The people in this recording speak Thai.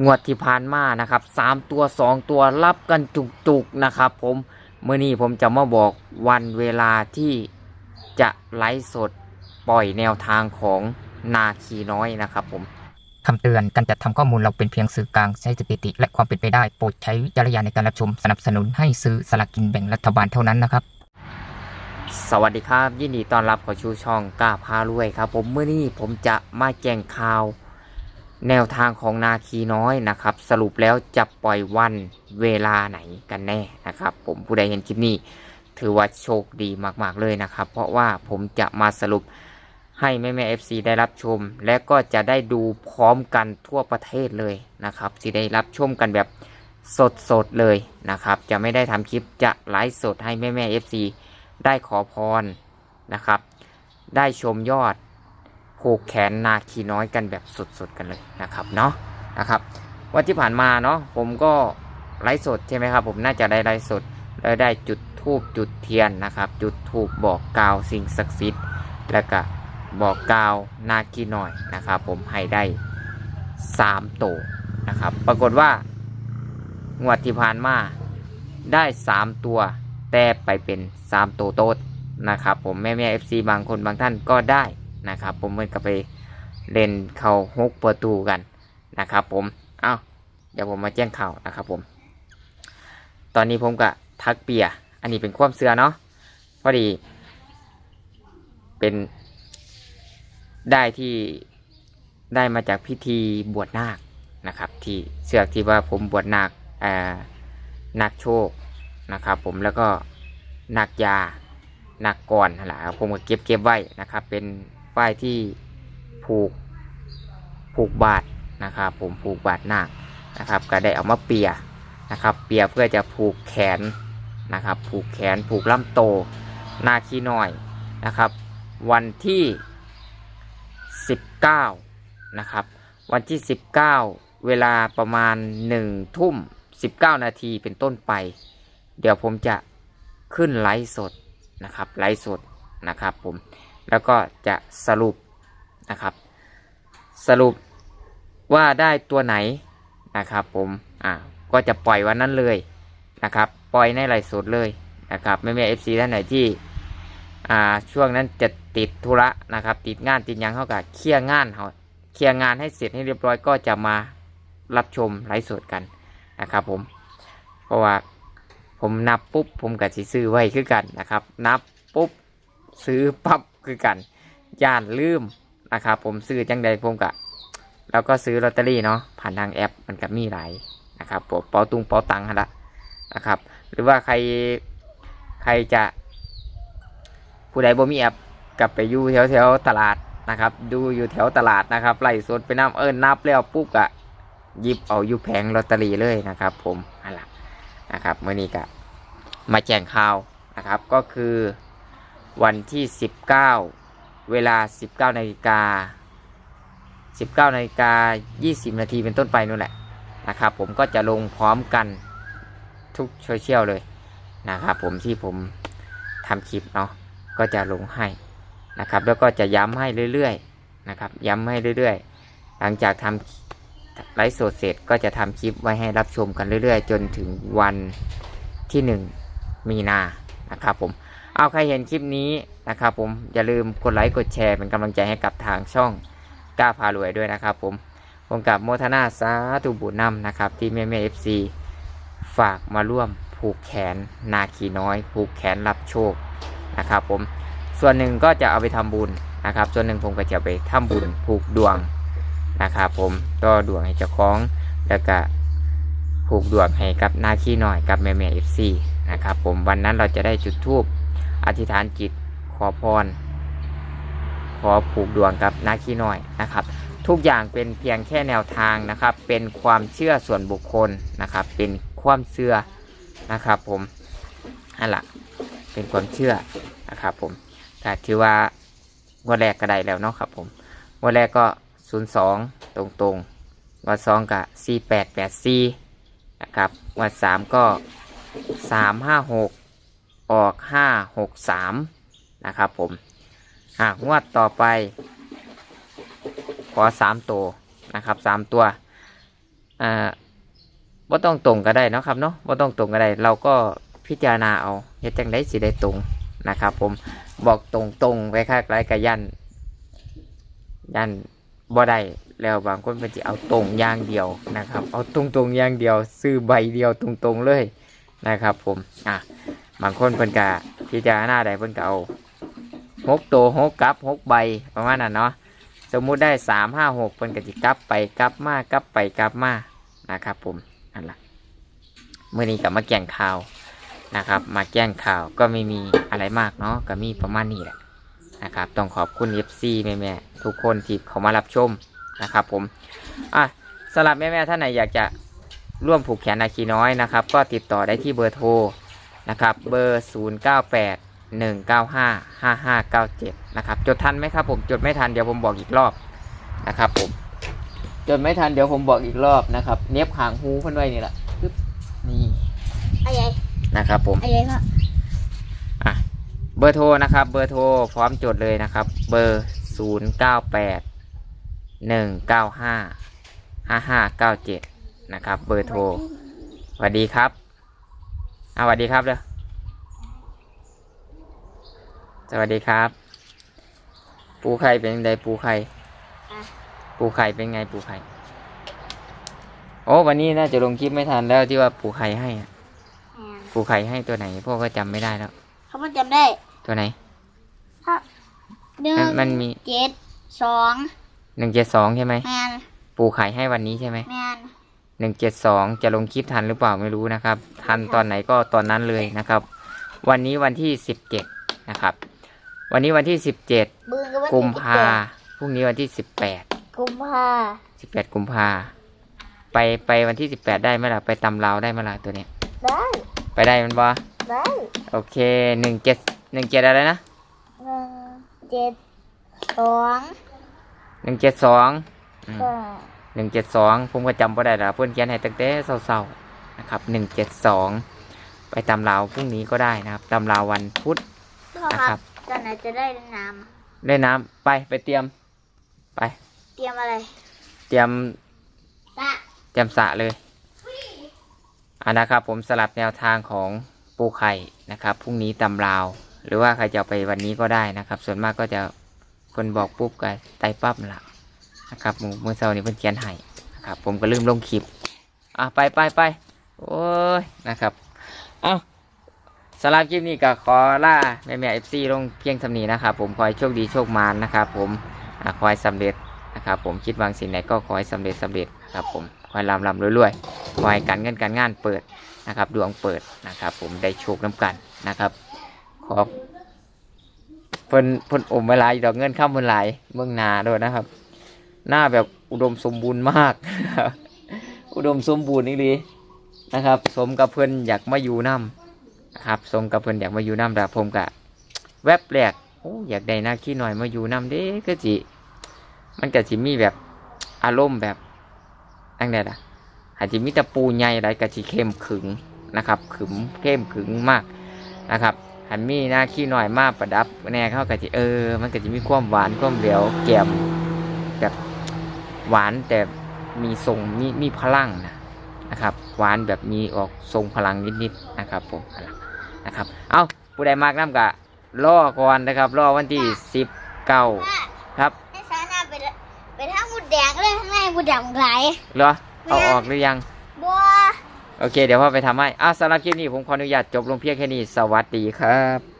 งวดที่ผ่านมานะครับสามตัวสองตัวรับกันจุกๆนะครับ ผมเมื่อนี้ผมจะมาบอกวันเวลาที่จะไลฟ์สดปล่อยแนวทางของนาคีน้อยนะครับผมคำเตือนการจัดทำข้อมูลเราเป็นเพียงสื่อกลางใช้สถิติ และความเป็นไปได้โปรดใช้วิจารณญาณในการรับชมสนับสนุนให้ซื้อสลากกินแบ่งรัฐบาลเท่านั้นนะครับ สวัสดีครับ ยินดีต้อนรับเข้าชูช่องกล้าพารวยครับ ผมเมื่อนี้ผมจะมาแจ้งข่าว แนวทางของนาคีน้อยนะครับ สรุปแล้วจะปล่อยวันเวลาไหนกันแน่นะครับ ผมผู้ใดเห็นคลิปนี้ ถือว่าโชคดีมากๆเลยนะครับ เพราะว่าผมจะมาสรุปให้แม่แม่เอฟซีได้รับชม และก็จะได้ดูพร้อมกันทั่วประเทศเลยนะครับที่ได้รับชมกันแบบสดๆเลยนะครับ จะไม่ได้ทำคลิปจะไลฟ์สดให้แม่แม่เอฟซีได้ขอพรนะครับ ได้ชมยอด ผูกแขนนาคีน้อยกันแบบสุดๆกันเลยนะครับเนาะนะครับวันที่ผ่านมาเนาะผมก็ไลฟ์สดใช่ไหมครับ ผมน่าจะได้ไลฟ์สดแล้วได้จุดทูบจุดเทียนนะครับ จุดทูบบอกกล่าวสิ่งศักดิ์สิทธิ์แล้วก็บอกกล่าวนาคีน่อยนะครับ ผมให้ได้สามโตวนะครับ ปรากฏว่างวดที่ผ่านมาได้สามตัวแต่ไปเป็นสามตัวโต๊ดนะครับ ผมแม่แม่เอฟซีบางคนบางท่านก็ได้ นะครับผมเมือนกับไปเล่นเข่าฮกประตูกันนะครับผมเอ้าเดี๋ยวผมมาแจ้งข่าวนะครับผม ตอนนี้ผมก็ทักเปีย อันนี้เป็นความเสือเนาะพอดี เป็นได้ที่ได้มาจากพิธีบวชนาคนะครับ ที่เสือกที่ว่าผมบวชนาคเอ่อนาคโชคนะครับ ผมแล้วก็นาคยานาคกรนั่นแหละครับผมก็เก็บเก็บไว้นะครับ เป็น ฝ้ายที่ผูกผูกบาทนะครับ ผมผูกบาทนาคนะครับ ก็ได้เอามาเปียนะครับ เปียเพื่อจะผูกแขนนะครับ ผูกแขนผูกลำโตหน้าขี้น้อยนะครับ วันที่ 19นะครับวันที่ 19 เวลาประมาณ1ทุ่ม 19 นาทีเป็นต้นไป เดี๋ยวผมจะขึ้นไลฟ์สดนะครับไลฟ์สดนะครับผม แล้วก็จะสรุปนะครับ สรุปว่าได้ตัวไหนนะครับผมอ่าก็จะปล่อยวันนั้นเลยนะครับ ปล่อยในไลฟ์สดเลยนะครับไม่มีเอฟซีท่านไหนที่อ่าช่วงนั้นจะติดธุระนะครับ ติดงานติดยังเขากับเคลียร์งานเขาเคลียร์งานให้เสร็จให้เรียบร้อยก็จะมารับชมไลฟ์สดกันนะครับผมเพราะว่าผมนับปุ๊บผมกับซื้อไว้คือกันนะครับ นับปุ๊บซื้อปั๊บ คือกันย่านลืมนะครับผมซื้อจังใดผมกะแล้วก็ซื้อลอตเตอรี่เนาะผ่านทางแอปมันก็มีหลายนะครับผมเป๋าตุงเป๋าตังค์หั่นละนะครับ หรือว่าใครใครจะ ผู้ใดบ่มีแอปกลับไปอยู่แถวแถวตลาดนะครับ ดูอยู่แถวตลาดนะครับไล่สดไปน้ำเอิญนับแล้วปุ๊บกะหยิบเอาอยู่แผงลอตเตอรี่เลยนะครับ ผมอันละนะครับเมื่อนี้ก็มาแจ้งข่าวนะครับก็คือ วันที่ 19 เวลา 19นาฬิกา19นาฬิกา20 นาทีเป็นต้นไปนู่นแหละนะครับผมก็จะลงพร้อมกันทุกโซเชียลเลยนะครับผมที่ผมทำคลิปเนาะก็จะลงให้นะครับแล้วก็จะย้ำให้เรื่อยๆนะครับย้ำให้เรื่อยๆ หลังจากทำไลฟ์สดเสร็จก็จะทำคลิปไว้ให้รับชมกันเรื่อยๆ จนถึงวันที่ 1 มีนานะครับผม เอาใครเห็นคลิปนี้นะครับผมอย่าลืมกดไลค์กดแชร์เป็นกำลังใจให้กับทางช่องกล้าพารวยด้วยนะครับผมผมกับโมทนาสาธุบุญนำนะครับ ที่แม่แม่เอฟซีฝากมาร่วมผูกแขนนาคีน้อย ผูกแขนรับโชคนะครับผมส่วนหนึ่งก็จะเอาไปทำบุญนะครับ ส่วนหนึ่งผมก็จะไปทำบุญผูกดวงนะครับผมก็ดวงให้เจ้าของแล้วก็ผูกดวงให้กับนาคีน้อยกับแม่แม่เอฟซีนะครับผมวันนั้นเราจะได้จุดธูป อธิษฐานจิตขอพร ขอผูกดวงกับนาคีน้อยนะครับ ทุกอย่างเป็นเพียงแค่แนวทางนะครับ เป็นความเชื่อส่วนบุคคลนะครับ เป็นความเชื่อนะครับ ผมนั่นแหละเป็นความเชื่อนะครับผมแต่ถือว่างวดแรกก็ได้แล้วเนาะครับผมงวดแรกก็ 02 ตรงตรงๆงวดสองก็4884นะครับงวดสามก็ 356 ออก563นะครับผมอะงวดต่อไป ขอสามตัวนะครับสามตัวอ่าบ่ต้องตรงก็ได้นะครับเนาะบ่าต้องตรงก็ได้ เราก็พิจารณาเอาเฮ็ดจังได้สิได้ตรงนะครับผมบอกตรงตรงไปค่าไรกับยันยันบ่ได้แล้วบางคนเพิ่นสิเอาตรงอย่างเดียวนะครับ เอาตรงตรงอย่างเดียว ซื้อใบเดียวตรงตรงๆเลยนะครับผมอะ บางคนเพิ่นก็พิจารณาได้เพิ่นก็เอาหกตัวหกกลับหกใบประมาณนั้นเนาะสมมุติได้สามห้าหกเพิ่นก็จิกลับไปกลับมากลับไปกลับมานะครับ ผมอันละเมื่อนี้กับมาแก่งข่าวนะครับ มาแก้งข่าวก็ไม่มีอะไรมากเนาะก็มีประมาณนี้แหละนะครับ ต้องขอบคุณ FC แม่แม่ๆทุกคนที่เขามารับชมนะครับ ผมอะสำหรับแม่แม่ๆท่านไหนอยากจะร่วมผูกแขนนาคีน้อยนะครับ ก็ติดต่อได้ที่เบอร์โทร นะครับเบอร์ 098หนึ่งเก้าห้าห้าห้าเก้าเจ็ดนะครับ จดทันไหมครับผมจดไม่ทันเดี๋ยวผมบอกอีกรอบนะครับผมจดไม่ทันเดี๋ยวผมบอกอีกรอบนะครับ เน็บหางหูเพิ่นไว้นี่แหละปึ๊บนี่อะไรนะครับผมอะไรก็อะเบอร์โทรนะครับ เบอร์โทรพร้อมจดเลยนะครับ เบอร์ศูนย์เก้าแปดหนึ่งเก้าห้าห้าห้าเก้าเจ็ดนะครับ เบอร์โทรสวัสดีครับ อะสวัสดีครับเด้อสวัสดีครับ ปูไข่เป็นยังไงปูไข่ ปูไข่เป็นไงปูไข่ โอ้วันนี้น่าจะลงคลิปไม่ทันแล้วที่ว่าปูไข่ให้อะปูไข่ให้ตัวไหนพ่อก็จำไม่ได้แล้วเขามันจำได้ตัวไหนถ้าหนึ่งมันมันมีเจ็ดสองหนึ่งเจ็ดสองใช่ไหมแมนปูไข่ให้วันนี้ใช่ไหมแมน หนึ่งเจ็ดสองจะลงคลิปทันหรือเปล่าไม่รู้นะครับ ทันตอนไหนก็ตอนนั้นเลยนะครับ วันนี้วันที่สิบเจ็ดนะครับ วันนี้วันที่สิบเจ็ดบึงก็ว่ากุมภาสิบพรุ่งนี้วันที่สิบแปดเจ็ดกุมภาสิบแปดกุมภาไปไปวันที่สิบแปดได้ไหมล่ะไปตำลาวได้ไหมล่ะตัวเนี้ยได้ ไปได้มันบ่ได้โอเคหนึ่งเจ็ดหนึ่งเจ็ดอะไรนะหนึ่งเจ็ดสองหนึ่งเจ็ดสองก็ หนึ่งเจ็ดสองผมก็จำไ่ได้ละเพื่อนเขียนให้ตั้งแต่เศร้าๆนะครับหนึ่งเจ็ดสองไปตำลาวพรุ่งนี้ก็ได้นะครับตำลาววันพุธ พ่อนะคครัรับ บตอนไหนจะได้น้เล่นน้ำไปไปเตรียม ไปำเตรียมอะไรเตรียม ตะเตรียมสระเลยอันนะครับผมสลับแนวทางของปูไข่นะครับพรุ่งนี้ตำลาว หรือว่าใครจะเอาไปวันนี้ก็ได้นะครับ ส่วนมากก็จะคนบอกปุ๊บก็ไต่ปั๊บหลัก นะครับมือมือเช้านี้เพิ่นเขียนให้นะครับ ผมก็ลืมลงคลิปอะไปไปไปโอ้ยนะครับเอาสำหรับคลิปนี้ก็ขอล่าแม่แม่เอฟซีลงเพียงเทำนี้นะครับผมขอให้โชคดีโชคมานนะครับผมอขอให้สำเร็จนะครับผมคิดวางสิ่งไหนก็ขอให้สำเร็จสำเร็จนะครับผมขอให้ร่ำร่ำรวยๆขอให้การเงินการงานเปิดนะครับดวงเปิดนะครับผมได้โชคน้ำกันนะครับ ขอเพิ่นเพิ่นอมไว้หลายดอกเงินข้ามเพิ่นหลาเมืองนาด้วยนะครับ หน้าแบบอุดมสมบูรณ์มาก อุดมสมบูรณ์นี่ลีนะครับ สมกับเพิ่นอยากมาอยู่น้ำนะครับ สมกับเพิ่นอยากมาอยู่น้ำแต่ผมกะแวบแรกโอ้อยากได้หน้าขี้หน่อยมาอยู่น้ำเด้ก็จิมันก็จิมีแบบอารมณ์แบบอังเดอะอาจจะมีตะปูใหญ่อะไรก็จิเข้มขึงนะครับ ขึมเข้มขึงมากนะครับหันมีหน้าขี้หน่อยมากประดับแน่เข้าก็จิเออ มันก็จะมีความหวานความเหลวแก้ม หวานแต่มีทรงมีมีพลังนะนะครับ หวานแบบมีออกทรงพลังนิดๆนะครับผมนะครับ เอาผู้ใดมากน้ำกะรอก่อนนะครับรอวันที่สิบเก้าครับให้สานาไปไปทางมุดแดงเลยข้างในหมุดแดงไหลเหรอเอาออกหรือยังบัวโอเค เดี๋ยวพ่อไปทำให้อ้าวสำหรับคลิปนี้ผมขออนุญาตจบลงเพียงแค่นี้ สวัสดีครับ